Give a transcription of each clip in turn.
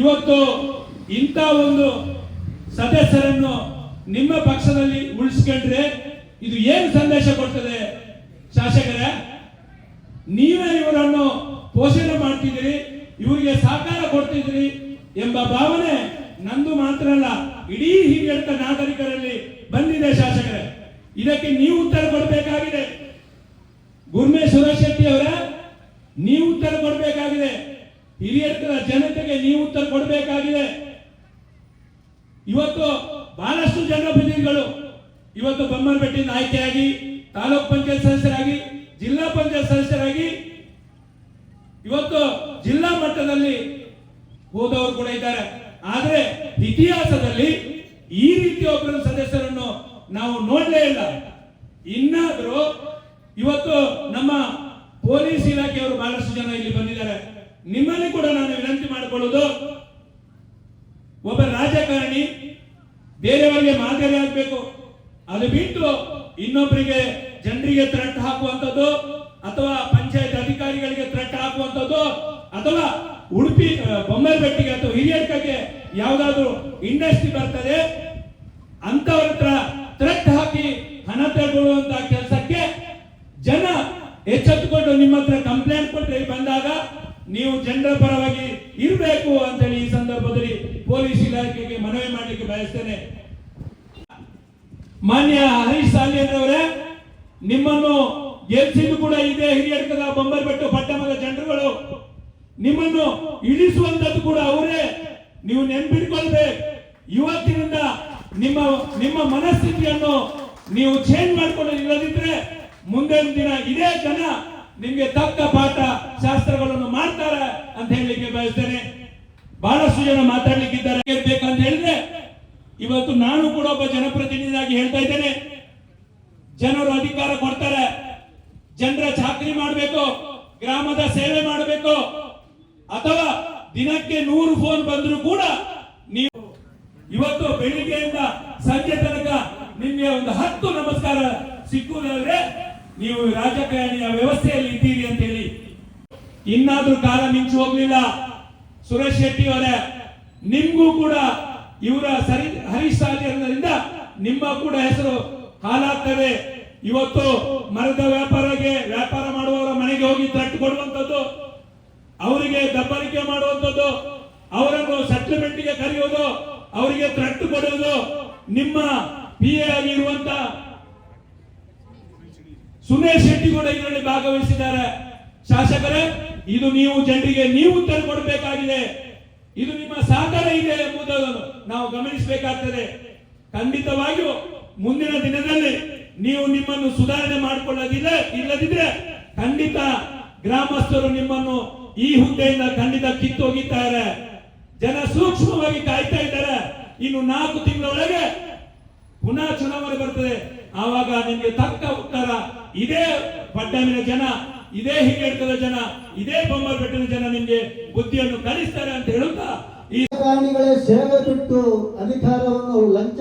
ಇವತ್ತು ಇಂಥ ಒಂದು ಸದಸ್ಯರನ್ನು ನಿಮ್ಮ ಪಕ್ಷದಲ್ಲಿ ಉಳಿಸ್ಕೊಂಡ್ರೆ ಇದು ಏನು ಸಂದೇಶ ಕೊಡ್ತದೆ? ಶಾಸಕರೇ, ನೀವೇ ಇವರನ್ನು ಪೋಷಣೆ ಮಾಡ್ತಿದ್ದೀರಿ, ಇವರಿಗೆ ಸಹಕಾರ ಕೊಡ್ತಿದ್ದೀರಿ ಎಂಬ ಭಾವನೆ ನಂದು ಮಾತ್ರ ಅಲ್ಲ, ಇಡೀ ಹಿರಿಯಂತ ನಾಗರಿಕರಲ್ಲಿ ಬಂದಿದೆ ಶಾಸಕರೇ. ಇದಕ್ಕೆ ನೀವು ಉತ್ತರ ಕೊಡಬೇಕಾಗಿದೆ. ಗುರ್ಮೆ ಸುರೇಶ್ ಶೆಟ್ಟಿ ಅವರ, ನೀವು ಉತ್ತರ ಕೊಡಬೇಕಾಗಿದೆ. ಹಿರಿಯಡ್ಕದ ಜನತೆಗೆ ನೀವು ಉತ್ತರ ಕೊಡಬೇಕಾಗಿದೆ. ಇವತ್ತು ಬಹಳಷ್ಟು ಜನಪ್ರತಿನಿಧಿಗಳು ಇವತ್ತು ಬೊಮ್ಮನಪೇಟೆಯಿಂದ ಆಯ್ಕೆಯಾಗಿ ತಾಲೂಕ್ ಪಂಚಾಯತ್ ಸದಸ್ಯರಾಗಿ, ಜಿಲ್ಲಾ ಪಂಚಾಯತ್ ಸದಸ್ಯರಾಗಿ ಇವತ್ತು ಜಿಲ್ಲಾ ಮಟ್ಟದಲ್ಲಿ ಹೋದವರು ಕೂಡ ಇದ್ದಾರೆ. ಆದರೆ ಇತಿಹಾಸದಲ್ಲಿ ಈ ರೀತಿ ಒಬ್ಬರ ಸದಸ್ಯರನ್ನು ನಾವು ನೋಡಲೇ ಇಲ್ಲ. ಇನ್ನಾದರೂ ಇವತ್ತು ನಮ್ಮ ಪೊಲೀಸ್ ಇಲಾಖೆಯವರು ಬಹಳಷ್ಟು ಜನ ಇಲ್ಲಿ ಬಂದಿದ್ದಾರೆ. ನಿಮ್ಮಲ್ಲಿ ಕೂಡ ನಾನು ವಿನಂತಿ ಮಾಡಿಕೊಳ್ಳೋದು ಒಬ್ಬ ರಾಜಕಾರಣಿ ಬೇರೆಯವರಿಗೆ ಮಾದರಿ ಆಗ್ಬೇಕು. ಅದು ಬಿಟ್ಟು ಇನ್ನೊಬ್ಬರಿಗೆ ಜನರಿಗೆ ತ್ರಟ್ ಹಾಕುವಂಥದ್ದು ಅಥವಾ ಪಂಚಾಯತ್ ಅಧಿಕಾರಿಗಳಿಗೆ ತ್ರಟ್ ಹಾಕುವಂಥದ್ದು ಅಥವಾ ಉಡುಪಿ ಬೊಮ್ಮರಬೆಟ್ಟಿಗೆ ಅಥವಾ ಹಿರಿಯಡ್ಕಕ್ಕೆ ಯಾವ್ದಾದ್ರು ಇಂಡಸ್ಟ್ರಿ ಬರ್ತದೆ, ಅಂತವ್ರ ಹತ್ರ ಥ್ರೆಟ್ ಹಾಕಿ ಹಣ ತೆಗೊಳ್ಳುವಂತಹ ಕೆಲಸಕ್ಕೆ ಜನ ಎಚ್ಚೆತ್ತುಕೊಂಡು ನಿಮ್ಮ ಹತ್ರ ಕಂಪ್ಲೇಂಟ್ ಕೊಟ್ಟರೆ ಬಂದಾಗ ನೀವು ಜನರ ಪರವಾಗಿ ಇರಬೇಕು ಅಂತೇಳಿ ಈ ಸಂದರ್ಭದಲ್ಲಿ ಪೊಲೀಸ್ ಇಲಾಖೆಗೆ ಮನವಿ ಮಾಡಲಿಕ್ಕೆ ಬಯಸ್ತೇನೆ. ಮಾನ್ಯ ಹರೀಶ್ ಸಾಲಿಯನ್ನವರೇ ನಿಮ್ಮನ್ನು ಗೆಲ್ಸಿದ್ದು ಕೂಡ ಇದೆ ಹಿರಿಯಡ್ಕದ ಬೊಂಬರ್ಬೆಟ್ಟು ಪಟ್ಟಣದ ಜನರುಗಳು, ನಿಮ್ಮನ್ನು ಇಳಿಸುವಂತದ್ದು ಕೂಡ ಅವರೇ. ನೀವು ನೆನ್ಪಿಟ್ಕೊಳ್ಬೇಕು. ಇವತ್ತಿನಿಂದ ನಿಮ್ಮ ನಿಮ್ಮ ಮನಸ್ಥಿತಿಯನ್ನು ನೀವು ಚೇಂಜ್ ಮಾಡ್ಕೊಂಡು ಇಲ್ಲದಿದ್ರೆ ಮುಂದಿನ ದಿನ ಇದೇ ಜನ ನಿಮ್ಗೆ ತಕ್ಕ ಪಾಠ ಶಾಸ್ತ್ರಗಳನ್ನು ಮಾಡ್ತಾರೆ ಅಂತ ಹೇಳಲಿಕ್ಕೆ ಬಯಸ್ತೇನೆ. ಬಹಳಷ್ಟು ಜನ ಮಾತಾಡ್ಲಿಕ್ಕಿದ್ದಾರೆ. ಬೇಕಂತ ಹೇಳಿದ್ರೆ ಇವತ್ತು ನಾನು ಕೂಡ ಒಬ್ಬ ಜನಪ್ರತಿನಿಧಿಯಾಗಿ ಹೇಳ್ತಾ ಇದ್ದೇನೆ. ಜನರು ಅಧಿಕಾರ ಕೊಡ್ತಾರೆ. ಜನರ ಚಾಕರಿ ಮಾಡಬೇಕು, ಗ್ರಾಮದ ಸೇವೆ ಮಾಡಬೇಕು. ಅಥವಾ ದಿನಕ್ಕೆ ನೂರು ಫೋನ್ ಬಂದರೂ ಕೂಡ ನೀವು ಇವತ್ತು ಬೆಳಿಗ್ಗೆಯಿಂದ ಸಂಜೆ ತನಕ ನಿಮಗೆ ಒಂದು ಹತ್ತು ನಮಸ್ಕಾರ ಸಿಕ್ಕುವುದಾದ್ರೆ ನೀವು ರಾಜಕಾರಣಿಯ ವ್ಯವಸ್ಥೆಯಲ್ಲಿ ಇದ್ದೀರಿ ಅಂತ ಹೇಳಿ. ಇನ್ನಾದ್ರೂ ಕಾಲ ಮಿಂಚು ಹೋಗ್ಲಿಲ್ಲ. ಸುರೇಶ್ ಶೆಟ್ಟಿ ಅವರೇ, ನಿಮ್ಗೂ ಕೂಡ ಇವರ ಸರಿ ಹರೀಶ್ ನಿಮ್ಮ ಕೂಡ ಹೆಸರು ಹಾಲಾಗ್ತದೆ ಇವತ್ತು ಮರದ ವ್ಯಾಪಾರಕ್ಕೆ ವ್ಯಾಪಾರ ಮಾಡುವವರ ಮನೆಗೆ ಹೋಗಿ ತಟ್ಟು ಕೊಡುವಂಥದ್ದು, ಅವರಿಗೆ ದಬ್ಬಲಿಕೆ ಮಾಡುವಂಥದ್ದು, ಅವರನ್ನು ಸೆಟ್ಲ್ಮೆಂಟ್ಗೆ ಕರೆಯೋದು, ಅವರಿಗೆ ತಟ್ಟು ಕೊಡುವುದು ನಿಮ್ಮ ಪಿ ಎ ಆಗಿರುವಂತ ಸುಮೇಶ್ ಶೆಟ್ಟಿ ಕೂಡ ಇದರಲ್ಲಿ ಭಾಗವಹಿಸಿದ್ದಾರೆ. ಶಾಸಕರೇ, ಇದು ನೀವು ಜನರಿಗೆ ನೀವು ಉತ್ತರ ಕೊಡಬೇಕಾಗಿದೆ ಇದು ನಿಮ್ಮ ಸಹಕಾರ ಇದೆ ಎಂಬುದನ್ನು ನಾವು ಗಮನಿಸಬೇಕಾಗ್ತದೆ. ಖಂಡಿತವಾಗಿಯೂ ಮುಂದಿನ ದಿನದಲ್ಲಿ ನೀವು ನಿಮ್ಮನ್ನು ಸುಧಾರಣೆ ಮಾಡಿಕೊಳ್ಳದಿದ್ರೆ ಇಲ್ಲದಿದ್ರೆ ಖಂಡಿತ ಗ್ರಾಮಸ್ಥರು ನಿಮ್ಮನ್ನು ಈ ಹುದ್ದೆಯಿಂದ ಖಂಡಿತ ಕಿತ್ತೋಗಿದ್ದಾರೆ ಜನ ಸೂಕ್ಷ್ಮವಾಗಿ ಕಾಯ್ತಾ ಇದ್ದಾರೆ. ಇನ್ನು ನಾಲ್ಕು ತಿಂಗಳೊಳಗೆ ಪುನಃ ಚುನಾವಣೆ ಬರ್ತದೆ. ಆವಾಗ ನಿಮಗೆ ತಕ್ಕ ಉತ್ತರ ಇದೇ ಪಟ್ಟಣದ ಜನ ಇದೇ ಹಿಂಗೆಡ್ತದ ಜನ ಇದೇ ಬೊಮ್ಮರಬೆಟ್ಟಿನ ಜನ ನಿಮ್ಗೆ ಬುದ್ಧಿಯನ್ನು ಕಲಿಸ್ತಾರೆ ಅಂತ ಹೇಳುತ್ತಾ? ಈ ರಾಜಕಾರಣಿಗಳೇ ಸೇವೆ ಬಿಟ್ಟು ಅಧಿಕಾರವನ್ನು ಲಂಚ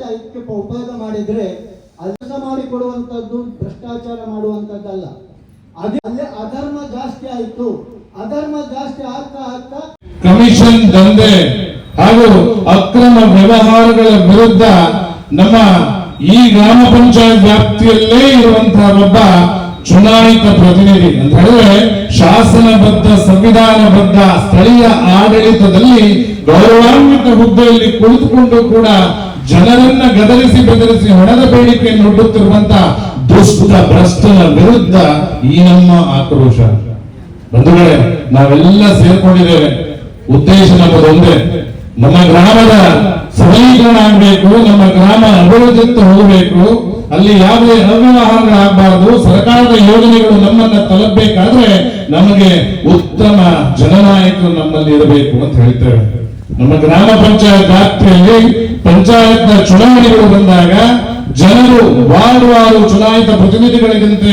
ಉಪಯೋಗ ಮಾಡಿದ್ರೆ ಅಲಸ ಮಾಡಿಕೊಡುವಂತದ್ದು ಭ್ರಷ್ಟಾಚಾರ ಮಾಡುವಂಥದ್ದಲ್ಲ. ಅದೇ ಅಲ್ಲೇ ಅಧರ್ಮ ಜಾಸ್ತಿ ಆಯ್ತು. ಅಧರ್ಮ ಜಾಸ್ತಿ ಆಗ್ತಾ ಆಗ್ತಾ ಕಮಿಷನ್ ದಂಧೆ ಹಾಗೂ ಅಕ್ರಮ ವ್ಯವಹಾರಗಳ ವಿರುದ್ಧ ನಮ್ಮ ಈ ಗ್ರಾಮ ಪಂಚಾಯತ್ ವ್ಯಾಪ್ತಿಯಲ್ಲೇ ಇರುವಂತಹ ಒಬ್ಬ ಚುನಾಯಿತ ಪ್ರತಿನಿಧಿ. ಅಂತ ಹೇಳಿದ್ರೆ ಶಾಸನಬದ್ಧ, ಸಂವಿಧಾನಬದ್ಧ, ಸ್ಥಳೀಯ ಆಡಳಿತದಲ್ಲಿ ಗೌರವಾನ್ವಿತ ಹುದ್ದೆಯಲ್ಲಿ ಕುಳಿತುಕೊಂಡು ಕೂಡ ಜನರನ್ನ ಗದರಿಸಿ ಬೆದರಿಸಿ ಹಣದ ಬೇಡಿಕೆಯನ್ನು ಒಡ್ಡುತ್ತಿರುವಂತ ದುಷ್ಟ ಭ್ರಷ್ಟನ ವಿರುದ್ಧ ಈ ನಮ್ಮ ಆಕ್ರೋಶ. ಬಂಧುಗಳೇ, ನಾವೆಲ್ಲ ಸೇರ್ಕೊಂಡಿದ್ದೇವೆ. ಉದ್ದೇಶ ನಮ್ಮದು ಒಂದೇ ನಮ್ಮ ಗ್ರಾಮದ ಸಬಲೀಕರಣ ಆಗಬೇಕು, ನಮ್ಮ ಗ್ರಾಮ ಅಭಿವೃದ್ಧಿ ಹೋಗಬೇಕು, ಅಲ್ಲಿ ಯಾವುದೇ ಅವ್ಯವಹಾರಗಳಾಗಬಾರದು ಸರ್ಕಾರದ ಯೋಜನೆಗಳು ನಮ್ಮನ್ನ ತಲುಪಬೇಕಾದ್ರೆ ನಮಗೆ ಉತ್ತಮ ಜನನಾಯಕರು ನಮ್ಮಲ್ಲಿ ಇರಬೇಕು ಅಂತ ಹೇಳ್ತೇವೆ. ನಮ್ಮ ಗ್ರಾಮ ಪಂಚಾಯತ್ ವ್ಯಾಪ್ತಿಯಲ್ಲಿ ಪಂಚಾಯತ್ನ ಚುನಾವಣೆಗಳು ಬಂದಾಗ ಜನರು ವಾರ್ಡ್ ವಾರು ಚುನಾಯಿತ ಪ್ರತಿನಿಧಿಗಳಿಗಿಂತ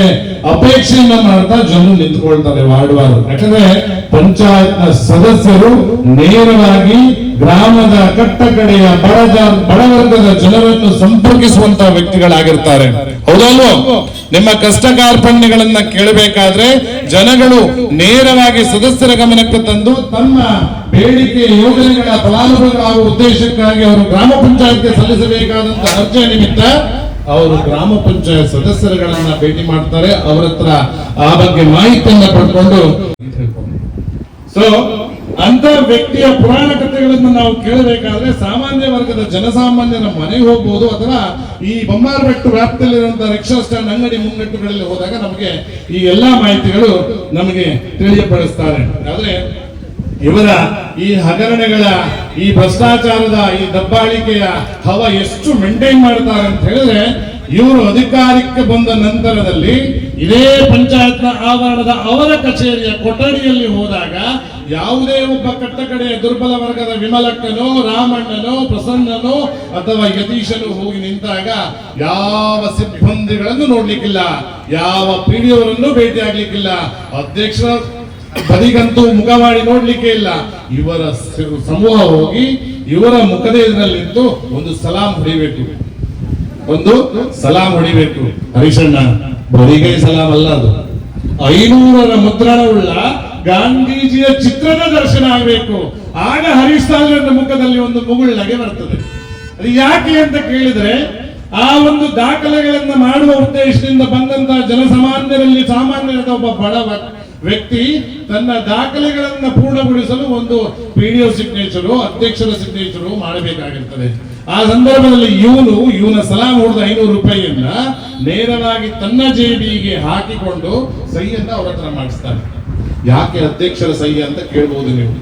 ಅಪೇಕ್ಷೆಯನ್ನ ಮಾಡ್ತಾ ಜನರು ನಿಂತ್ಕೊಳ್ತಾರೆ ವಾರ್ಡ್ ವಾರು. ಯಾಕಂದ್ರೆ ಪಂಚಾಯತ್ನ ಸದಸ್ಯರು ನೇರವಾಗಿ ಗ್ರಾಮದ ಕಟ್ಟ ಕಡೆಯ ಬಡವರ್ಗದ ಜನರನ್ನು ಸಂಪರ್ಕಿಸುವಂತ ವ್ಯಕ್ತಿಗಳಾಗಿರ್ತಾರೆ. ಹೌದಲ್ವೋ? ನಿಮ್ಮ ಕಷ್ಟ ಕಾರ್ಪಣ್ಯಗಳನ್ನ ಕೇಳಬೇಕಾದ್ರೆ ಜನಗಳು ನೇರವಾಗಿ ಸದಸ್ಯರ ಗಮನಕ್ಕೆ ತಂದು ತಮ್ಮ ಬೇಡಿಕೆ ಯೋಜನೆಗಳ ಫಲಾನುಭವಿಗಳಾಗುವ ಉದ್ದೇಶಕ್ಕಾಗಿ ಅವರು ಗ್ರಾಮ ಪಂಚಾಯತ್ಗೆ ಸಲ್ಲಿಸಬೇಕಾದಂತಹ ಅರ್ಜಿಯ ನಿಮಿತ್ತ ಅವರು ಗ್ರಾಮ ಪಂಚಾಯತ್ ಸದಸ್ಯರುಗಳನ್ನ ಭೇಟಿ ಮಾಡ್ತಾರೆ. ಅವರ ಹತ್ರ ಆ ಬಗ್ಗೆ ಮಾಹಿತಿಯನ್ನ ಪಡ್ಕೊಂಡು ಸೊ ಅಂತ ವ್ಯಕ್ತಿಯ ಪುರಾಣ ಕಥೆಗಳನ್ನು ನಾವು ಕೇಳಬೇಕಾದ್ರೆ ಸಾಮಾನ್ಯ ವರ್ಗದ ಜನಸಾಮಾನ್ಯರ ಮನೆಗೆ ಹೋಗ್ಬೋದು ಅಥವಾ ಈ ಬೊಮ್ಮಾರಬೆಟ್ಟು ವ್ಯಾಪ್ತಿಯಲ್ಲಿರುವಂತಹ ರಿಕ್ಷಾ ಸ್ಟ್ಯಾಂಡ್ ಅಂಗಡಿ ಮುಂಗಟ್ಟುಗಳಲ್ಲಿ ಹೋದಾಗ ನಮಗೆ ಈ ಎಲ್ಲಾ ಮಾಹಿತಿಗಳು ನಮಗೆ ತಿಳಿಯಪಡಿಸ್ತಾರೆ. ಆದ್ರೆ ಇವರ ಈ ಹಗರಣಗಳ ಈ ಭ್ರಷ್ಟಾಚಾರದ ಈ ದಬ್ಬಾಳಿಕೆಯ ಹವ ಎಷ್ಟು ಮೇಂಟೈನ್ ಮಾಡ್ತಾರೆ ಅಂತ ಹೇಳಿದ್ರೆ ಇವರು ಅಧಿಕಾರಕ್ಕೆ ಬಂದ ನಂತರದಲ್ಲಿ ಇದೇ ಪಂಚಾಯತ್ನ ಆವರಣದ ಅವರ ಕಚೇರಿಯ ಕೊಠಡಿಯಲ್ಲಿ ಹೋದಾಗ ಯಾವುದೇ ಒಬ್ಬ ಕಟ್ಟಕಡೆಯ ದುರ್ಬಲ ವರ್ಗದ ವಿಮಲಕ್ಕನೋ, ರಾಮಣ್ಣನೋ, ಪ್ರಸನ್ನನೋ ಅಥವಾ ಯತೀಶನು ಹೋಗಿ ನಿಂತಾಗ ಯಾವ ಸಿಬ್ಬಂದಿಗಳನ್ನು ನೋಡ್ಲಿಕ್ಕಿಲ್ಲ, ಯಾವ ಪಿಡಿಯವರನ್ನು ಭೇಟಿ ಆಗ್ಲಿಕ್ಕಿಲ್ಲ, ಅಧ್ಯಕ್ಷರ ಬದಿಗಂತೂ ಮುಖ ಮಾಡಿ ನೋಡ್ಲಿಕ್ಕೆ ಇಲ್ಲ. ಇವರ ಸಮೂಹ ಹೋಗಿ ಇವರ ಮುಖದ ಎದುರಲ್ಲಿದ್ದು ಒಂದು ಸಲಾಂ ಹೊಡಿಬೇಕು. ಒಂದು ಸಲಾಂ ಹೊಡಿಬೇಕು. ಹರೀಶಣ್ಣ, ಬರಿಗೈ ಸಲಾಂ ಅಲ್ಲ ಅದು. ಐನೂರರ ಮುದ್ರಣವುಳ್ಳ ಗಾಂಧೀಜಿಯ ಚಿತ್ರದ ದರ್ಶನ ಆಗಬೇಕು. ಆಗ ಹರೀಶ್ ಮುಖದಲ್ಲಿ ಒಂದು ಮುಗುಳ್ನಗೆ ಬರ್ತದೆ. ಅದು ಯಾಕೆ ಅಂತ ಕೇಳಿದ್ರೆ, ಆ ಒಂದು ದಾಖಲೆಗಳನ್ನ ಮಾಡುವ ಉದ್ದೇಶದಿಂದ ಬಂದಂತಹ ಜನಸಾಮಾನ್ಯರಲ್ಲಿ ಸಾಮಾನ್ಯರಾದ ಒಬ್ಬ ಬಡವ ವ್ಯಕ್ತಿ ತನ್ನ ದಾಖಲೆಗಳನ್ನ ಪೂರ್ಣಗೊಳಿಸಲು ಒಂದು ಪಿಡಿಒ ಸಿಗ್ನೇಚರು ಅಧ್ಯಕ್ಷರ ಸಿಗ್ನೇಚರು ಮಾಡಬೇಕಾಗಿರ್ತದೆ. ಆ ಸಂದರ್ಭದಲ್ಲಿ ಇವನು, ಇವನ ಸಲಾಂ ಹೊಡೆದ ಐನೂರು ರೂಪಾಯಿಯನ್ನ ನೇರವಾಗಿ ತನ್ನ ಜೇಬಿಗೆ ಹಾಕಿಕೊಂಡು ಸಹಿಯನ್ನ ಅವ್ರ ಹತ್ರ ಮಾಡಿಸ್ತಾರೆ. ಯಾಕೆ ಅಧ್ಯಕ್ಷರ ಸಹಿ ಅಂತ ಕೇಳ್ಬೋದು ನೀವು.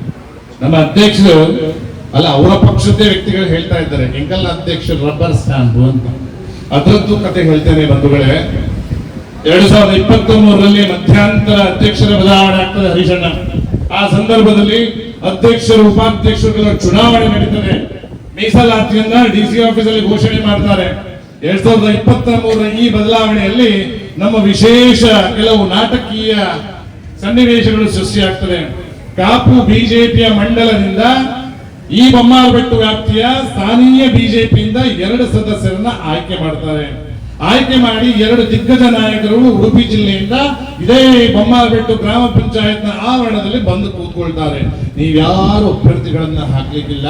ನಮ್ಮ ಅಧ್ಯಕ್ಷರು, ಅಲ್ಲ, ಅವರ ಪಕ್ಷದ ವ್ಯಕ್ತಿಗಳು ಹೇಳ್ತಾ ಇದ್ದಾರೆ, ಎಂಕಲ್ ಅಧ್ಯಕ್ಷರು ರಬ್ಬರ್ ಸ್ಟಾಂಪ್ ಅಂತ. ಅದರದ್ದು ಕತೆ ಹೇಳ್ತೇನೆ ಬಂಧುಗಳೇ. ಎರಡ್ ಸಾವಿರದ ಇಪ್ಪತ್ತ್ ಮೂರರಲ್ಲಿ ಮಧ್ಯಂತರ ಅಧ್ಯಕ್ಷರ ಬದಲಾವಣೆ ಆಗ್ತದೆ ಹರೀಶಣ್ಣ ಆ ಸಂದರ್ಭದಲ್ಲಿ ಅಧ್ಯಕ್ಷರು, ಉಪಾಧ್ಯಕ್ಷರುಗಳ ಚುನಾವಣೆ ನಡೀತದೆ. ಮೀಸಲಾತಿಯನ್ನ ಡಿ ಸಿ ಆಫೀಸಲ್ಲಿ ಘೋಷಣೆ ಮಾಡ್ತಾರೆ. ಎರಡ್ ಸಾವಿರದ ಇಪ್ಪತ್ತ ಮೂರರ ಈ ಬದಲಾವಣೆಯಲ್ಲಿ ನಮ್ಮ ವಿಶೇಷ ಕೆಲವು ನಾಟಕೀಯ ಸನ್ನಿವೇಶಗಳು ಸೃಷ್ಟಿಯಾಗ್ತದೆ. ಕಾಪು ಬಿಜೆಪಿಯ ಮಂಡಲದಿಂದ ಈ ಬೊಮ್ಮಾರಬೆಟ್ಟು ವ್ಯಾಪ್ತಿಯ ಸ್ಥಾನೀಯ ಬಿಜೆಪಿಯಿಂದ ಎರಡು ಸದಸ್ಯರನ್ನ ಆಯ್ಕೆ ಮಾಡ್ತಾರೆ. ಆಯ್ಕೆ ಮಾಡಿ ಎರಡು ದಿಗ್ಗಜ ನಾಯಕರು ಉಡುಪಿ ಜಿಲ್ಲೆಯಿಂದ ಇದೇ ಬೊಮ್ಮಾರಬೆಟ್ಟು ಗ್ರಾಮ ಪಂಚಾಯತ್ನ ಆವರಣದಲ್ಲಿ ಬಂದು ಕೂತ್ಕೊಳ್ತಾರೆ. ನೀವ್ಯಾರು ಅಭ್ಯರ್ಥಿಗಳನ್ನ ಹಾಕ್ಲಿಕ್ಕಿಲ್ಲ.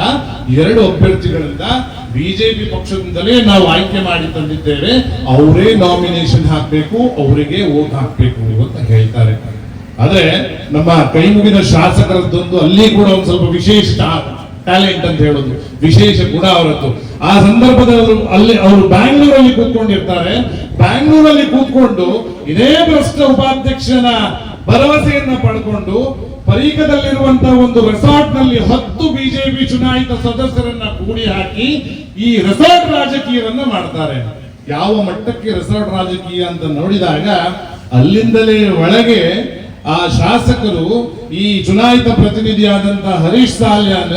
ಎರಡು ಅಭ್ಯರ್ಥಿಗಳಿಂದ ಬಿಜೆಪಿ ಪಕ್ಷದಿಂದಲೇ ನಾವು ಆಯ್ಕೆ ಮಾಡಿ ತಂದಿದ್ದೇವೆ. ಅವರೇ ನಾಮಿನೇಷನ್ ಹಾಕ್ಬೇಕು, ಅವರಿಗೆ ಓಟ್ ಹಾಕ್ಬೇಕು ಅಂತ ಹೇಳ್ತಾರೆ. ಆದ್ರೆ ನಮ್ಮ ಕೈ ಮುಗಿದ ಶಾಸಕರದ್ದೊಂದು ಅಲ್ಲಿ ಕೂಡ ಒಂದು ಸ್ವಲ್ಪ ವಿಶೇಷ ಟ್ಯಾಲೆಂಟ್ ಅಂತ ಹೇಳೋದು ವಿಶೇಷ ಗುಣ ಅವರದ್ದು. ಆ ಸಂದರ್ಭದಲ್ಲಿ ಅಲ್ಲಿ ಅವರು ಬ್ಯಾಂಗ್ಳೂರಲ್ಲಿ ಕೂತ್ಕೊಂಡಿರ್ತಾರೆ. ಬ್ಯಾಂಗ್ಳೂರಲ್ಲಿ ಕೂತ್ಕೊಂಡು ಇದೇ ಭ್ರಷ್ಟ ಉಪಾಧ್ಯಕ್ಷನ ಭರವಸೆಯನ್ನ ಪಡ್ಕೊಂಡು ಪರೀಕದಲ್ಲಿರುವಂತಹ ಒಂದು ರೆಸಾರ್ಟ್ನಲ್ಲಿ ಹತ್ತು ಬಿಜೆಪಿ ಚುನಾಯಿತ ಸದಸ್ಯರನ್ನ ಕೂಡಿ ಹಾಕಿ ಈ ರೆಸಾರ್ಟ್ ರಾಜಕೀಯವನ್ನ ಮಾಡ್ತಾರೆ. ಯಾವ ಮಟ್ಟಕ್ಕೆ ರೆಸಾರ್ಟ್ ರಾಜಕೀಯ ಅಂತ ನೋಡಿದಾಗ ಅಲ್ಲಿಂದಲೇ ಒಳಗೆ ಆ ಶಾಸಕರು ಈ ಚುನಾಯಿತ ಪ್ರತಿನಿಧಿಯಾದಂತಹ ಹರೀಶ್ ಸಾಲ್ಯಾನ್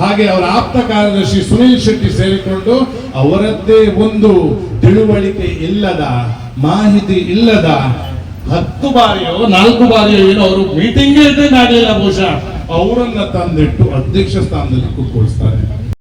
ಹಾಗೆ ಅವರ ಆಪ್ತ ಕಾರ್ಯದರ್ಶಿ ಸುನೀಲ್ ಶೆಟ್ಟಿ ಸೇರಿಕೊಂಡು ಅವರದ್ದೇ ಒಂದು ತಿಳುವಳಿಕೆ ಇಲ್ಲದ, ಮಾಹಿತಿ ಇಲ್ಲದ ಹತ್ತು ಬಾರಿಯೋ ನಾಲ್ಕು ಬಾರಿಯೋ ಏನೋ ಅವರು ಮೀಟಿಂಗ್ ಆಗಲಿಲ್ಲ ಬಹುಶಃ. ಅವರನ್ನ ತಂದಿಟ್ಟು ಅಧ್ಯಕ್ಷ ಸ್ಥಾನದಲ್ಲಿ ಕೂತ್ಕೊಳಿಸ್ತಾರೆ.